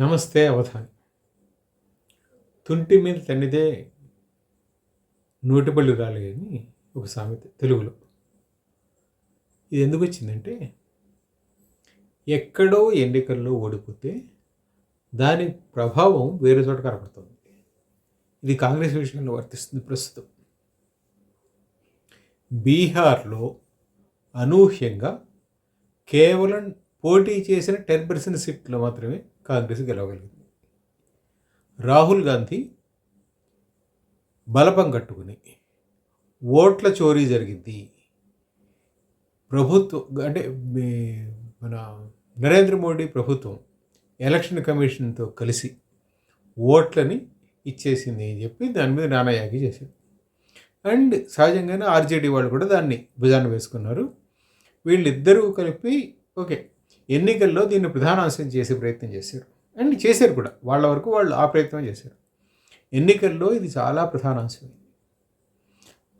నమస్తే అవధాని. తుంటి మీద తన్నిదే నోటిబళ్ళు రాలేదని ఒక సామెత తెలుగులో. ఇది ఎందుకు వచ్చిందంటే ఎక్కడో ఎన్నికల్లో ఓడిపోతే దాని ప్రభావం వేరే చోట కనపడుతుంది. ఇది కాంగ్రెస్ విషయంలో వర్తిస్తుంది ప్రస్తుతం. బీహార్లో అనూహ్యంగా కేవలం పోటీ చేసిన టెన్ పర్సెంట్ సీట్లు మాత్రమే కాంగ్రెస్ గెలవగలిగింది. రాహుల్ గాంధీ బలపం కట్టుకుని ఓట్ల చోరీ జరిగింది. ప్రభుత్వం అంటే మన నరేంద్ర మోడీ ప్రభుత్వం ఎలక్షన్ కమిషన్తో కలిసి ఓట్లని ఇచ్చేసింది అని చెప్పి దాని మీద నానాయాగి చేశారు అండ్ సహజంగానే ఆర్జేడీ వాళ్ళు కూడా దాన్ని భుజాన వేసుకున్నారు. వీళ్ళిద్దరూ కలిపి ఓకే ఎన్నికల్లో దీన్ని ప్రధాన అంశం చేసే ప్రయత్నం చేశారు. అండ్ చేశారు కూడా. వాళ్ళ వరకు వాళ్ళు ఆ ప్రయత్నం చేశారు. ఎన్నికల్లో ఇది చాలా ప్రధాన అంశం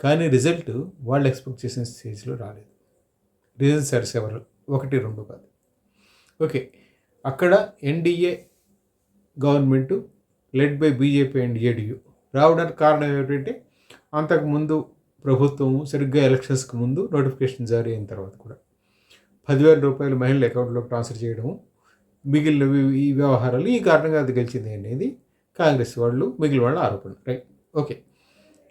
కానీ రిజల్ట్ వాళ్ళు ఎక్స్పెక్ట్ చేసిన స్టేజ్లో రాలేదు. Reasons are several. ఒకటి రెండు కాదు. ఓకే. అక్కడ NDA government led by BJP and ఏడియు రావడానికి కారణం ఏమిటంటే అంతకుముందు ప్రభుత్వము సరిగ్గా ఎలక్షన్స్కి ముందు నోటిఫికేషన్ జారీ అయిన తర్వాత కూడా పదివేల రూపాయలు మహిళల అకౌంట్లో ట్రాన్స్ఫర్ చేయడము మిగిలిన ఈ వ్యవహారాలు ఈ కారణంగా అది గెలిచింది అనేది కాంగ్రెస్ వాళ్ళు మిగిలిన వాళ్ళ ఆరోపణ రైట్? ఓకే.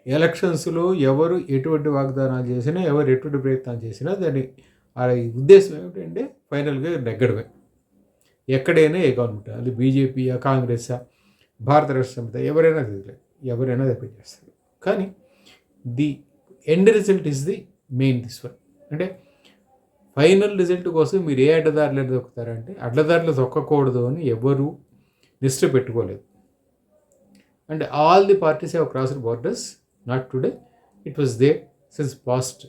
ఎలక్షన్స్లో ఎవరు ఎటువంటి వాగ్దానాలు చేసినా ఎవరు ఎటువంటి ప్రయత్నాలు చేసినా దాని ఆ ఉద్దేశం ఏమిటంటే ఫైనల్గా నెగ్గడమే. ఎక్కడైనా ఏ గవర్నమెంట్ అది బీజేపీయా కాంగ్రెసా భారత రాష్ట్ర సమిత ఎవరైనా తెలియదు ఎవరైనా చేస్తారు. కానీ the end result is the main this one. అంటే ఫైనల్ రిజల్ట్ కోసం మీరు ఏ అడ్డదారులు దొక్కుతారంటే అడ్డదారులు దొక్కకూడదు అని ఎవరు నిష్ట పెట్టుకోలేదు. And all the parties have crossed borders not today. It was they since past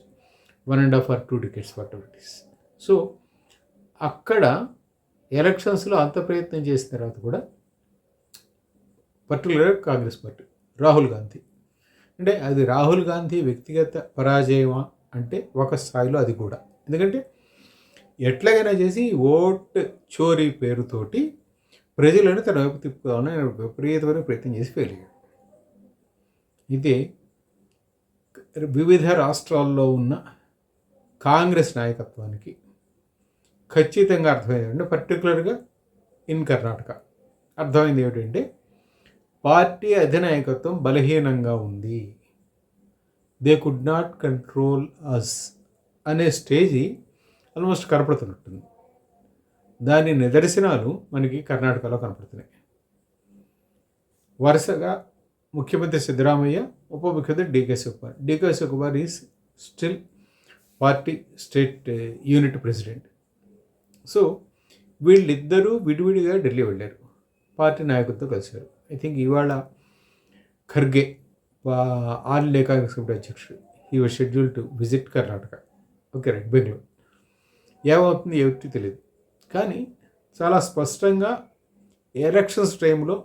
one and half or two decades whatever it is so అక్కడ ఎలక్షన్స్లో అంత ప్రయత్నం చేసిన తర్వాత కూడా పర్టికులర్ కాంగ్రెస్ పార్టీ రాహుల్ గాంధీ. అంటే అది రాహుల్ గాంధీ వ్యక్తిగత పరాజయమా అంటే ఒక స్థాయిలో అది కూడా. ఎందుకంటే ఎట్లాగైనా చేసి ఓట్ చోరీ పేరుతోటి ప్రజలను తన వైపు తిప్పుకోవాలని విపరీతమైన ప్రయత్నం చేసి ఫెయిల్ అయ్యాడు ఇది వివిధ రాష్ట్రాల్లో ఉన్న కాంగ్రెస్ నాయకత్వానికి ఖచ్చితంగా అర్థమైంది అంటే పర్టికులర్గా ఇన్ కర్ణాటక. అర్థమైంది ఏమిటంటే పార్టీ అధినాయకత్వం బలహీనంగా ఉంది. They could not control us అనే స్టేజి ఆల్మోస్ట్ కనపడుతున్నట్టుంది. దాని నిదర్శనాలు మనకి కర్ణాటకలో కనపడుతున్నాయి. వరుసగా ముఖ్యమంత్రి సిద్ధరామయ్య ఉప ముఖ్యమంత్రి DK Shivakumar DK Shivakumar is still party state unit president. So వీళ్ళిద్దరూ విడివిడిగా ఢిల్లీ వెళ్ళారు. పార్టీ నాయకులతో కలిశారు. ఐ థింక్ ఇవాళ ఖర్గే ఆల్ లేఖ అధ్యక్షుడు. He was schedule to visit Karnataka okay right Bengaluru ఏమవుతుంది ఏమిటి తెలియదు. కానీ చాలా స్పష్టంగా ఎలక్షన్స్ టైంలో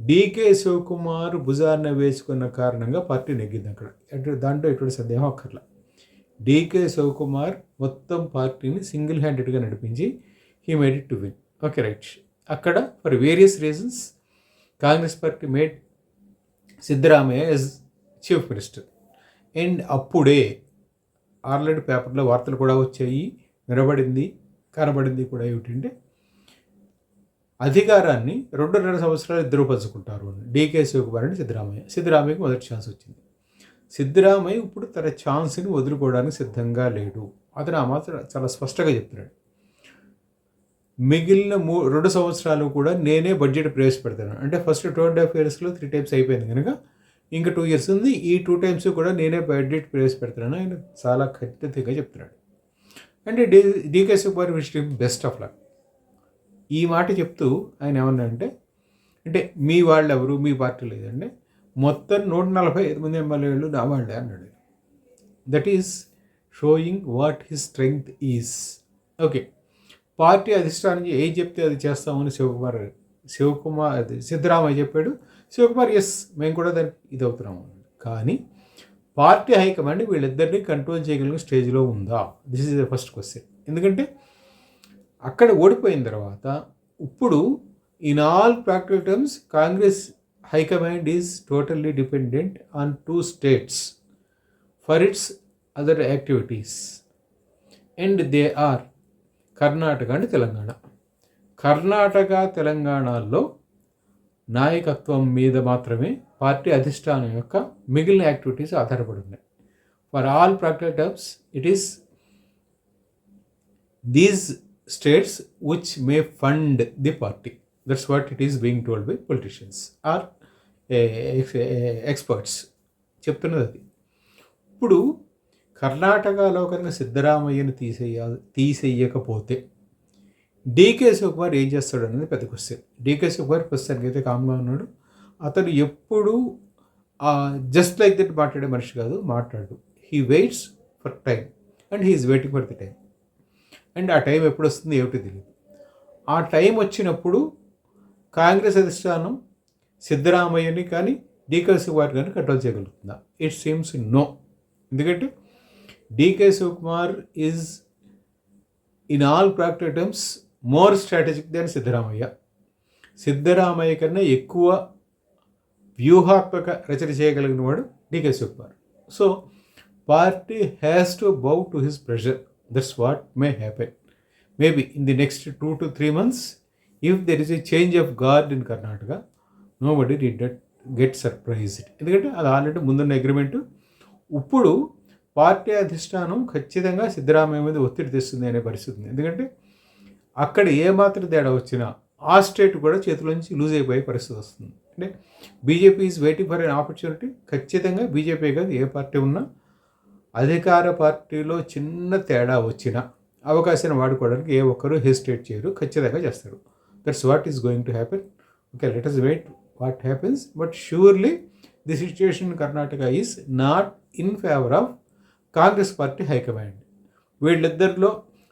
డీకే శివకుమార్ భుజాన్న వేసుకున్న కారణంగా పార్టీ నెగ్గింది అక్కడ. అంటే దాంట్లో ఎటువంటి సందేహం అక్కర్లా. డీకే శివకుమార్ మొత్తం పార్టీని సింగిల్ హ్యాండెడ్గా నడిపించి he made it to win. Okay right. అక్కడ for various reasons Congress party made Siddaramaiah as chief minister. And అప్పుడే ఆర్లెడ్ పేపర్లో వార్తలు కూడా వచ్చాయి. వినబడింది కనబడింది కూడా ఏమిటంటే అధికారాన్ని రెండున్నర సంవత్సరాలు ఇద్దరు పంచుకుంటారు అని. డీకే శివకుమార్ సిద్ధరామయ్య. సిద్ధరామయ్యకి మొదటి ఛాన్స్ వచ్చింది. సిద్ధరామయ్య ఇప్పుడు తన ఛాన్స్ని వదులుకోవడానికి సిద్ధంగా లేడు. అతను ఆ మాత్రం చాలా స్పష్టంగా చెప్తున్నాడు. మిగిలిన మూ రెండు సంవత్సరాలు కూడా నేనే బడ్జెట్ ప్రవేశపెడతాను. అంటే ఫస్ట్ టూ అండ్ హాఫ్ ఇయర్స్లో త్రీ టైమ్స్ అయిపోయింది కనుక ఇంకా టూ ఇయర్స్ ఉంది. ఈ టూ టైమ్స్ కూడా నేనే బడ్జెట్ ప్రవేశపెడతాను ఆయన చాలా ఖచ్చితంగా చెప్తున్నాడు. అంటే డి డీకే సుబ్బారి విష్ బెస్ట్ ఆఫ్ లక్ ఈ మాట చెప్తూ ఆయన ఏమన్నా అంటే అంటే మీ వాళ్ళు ఎవరు మీ పార్టీ లేదంటే మొత్తం నూట నలభై ఐదు మంది ఎమ్మెల్యేలు నా వాళ్ళే అన్నాడు. That is showing what his strength is okay party అధిష్టానం ఏం చెప్తే అది చేస్తామని శివకుమార్ శివకుమార్ అది సిద్ధరామయ్య చెప్పాడు. శివకుమార్ ఎస్ మేము కూడా దానికి ఇది అవుతున్నాము. కానీ పార్టీ హైకమాండ్ వీళ్ళిద్దరినీ కంట్రోల్ చేయగలిగిన స్టేజ్లో ఉందా? This is the first question ఎందుకంటే అక్కడ ఓడిపోయిన తర్వాత ఇప్పుడు in all practical terms Congress high command is totally dependent on two states for its other activities and they are Karnataka and Telangana Karnataka తెలంగాణలో నాయకత్వం మీద మాత్రమే పార్టీ అధిష్టానం యొక్క మిగిలిన యాక్టివిటీస్ ఆధారపడి ఉన్నాయి. For all practical terms it is these states which may fund the party that's what it is being told by politicians or experts చెప్తున్నది అది. ఇప్పుడు కర్ణాటకలో కనుక సిద్ధరామయ్యను తీసేయ తీసేయకపోతే డీకే శివకుమార్ ఏం చేస్తాడు అనేది పెద్ద క్వశ్చన్ డీకే శివకుమార్ ప్రస్తుతానికి అయితే కామ్గా ఉన్నాడు. అతను ఎప్పుడు జస్ట్ లైక్ దట్ మాట్లాడే మనిషి కాదు మాట్లాడు. He waits for time and he's waiting for the time and ఆ టైం ఎప్పుడు వస్తుంది ఏమిటి తెలియదు ఆ టైం వచ్చినప్పుడు కాంగ్రెస్ అధిష్టానం సిద్ధరామయ్యని కానీ డీకే శివకుమార్ కానీ కంట్రోల్ చేయగలుగుతుందా? ఇట్ సీమ్స్ నో ఎందుకంటే DK Shivakumar is in all practical terms more strategic than Siddaramaiah Siddaramaiah కన్నా ఎక్కువ వ్యూహాత్మక రచన చేయగలిగిన వాడు DK Shivakumar so party has to bow to his pressure that's what may happen maybe in the next two to three months if there is a change of guard in Karnataka nobody the that get surprised ఎందుకంటే అది already ముందున్న agreement ఇప్పుడు party అధిష్టానం ఖచ్చితంగా సిద్ధరామయ్య మీద ఒత్తిడి తెస్తుంది అనే పరిస్థితి ఉంది. ఎందుకంటే అక్కడ ఏమాత్రం తేడా వచ్చినా ఆ స్టేట్ కూడా చేతిలోంచి లూజ్ అయిపోయే పరిస్థితి వస్తుంది. అంటే BJP is waiting for an opportunity ఖచ్చితంగా బీజేపీ కాదు ఏ పార్టీ ఉన్నా అధికార పార్టీలో చిన్న తేడా వచ్చిన అవకాశాన్ని వాడుకోవడానికి ఏ ఒక్కరూ హెసిటేట్ చేయరు ఖచ్చితంగా చేస్తారు. That's what is going to happen okay let us wait what happens but surely the situation in Karnataka is not in favour of Congress party high command వీళ్ళిద్దరిలో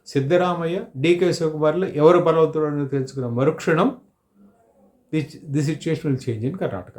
సిద్ధరామయ్య డీకే శివకుమార్లు ఎవరు బలవంతుడు అని తెలుసుకున్న మరుక్షణం the the situation will change in Karnataka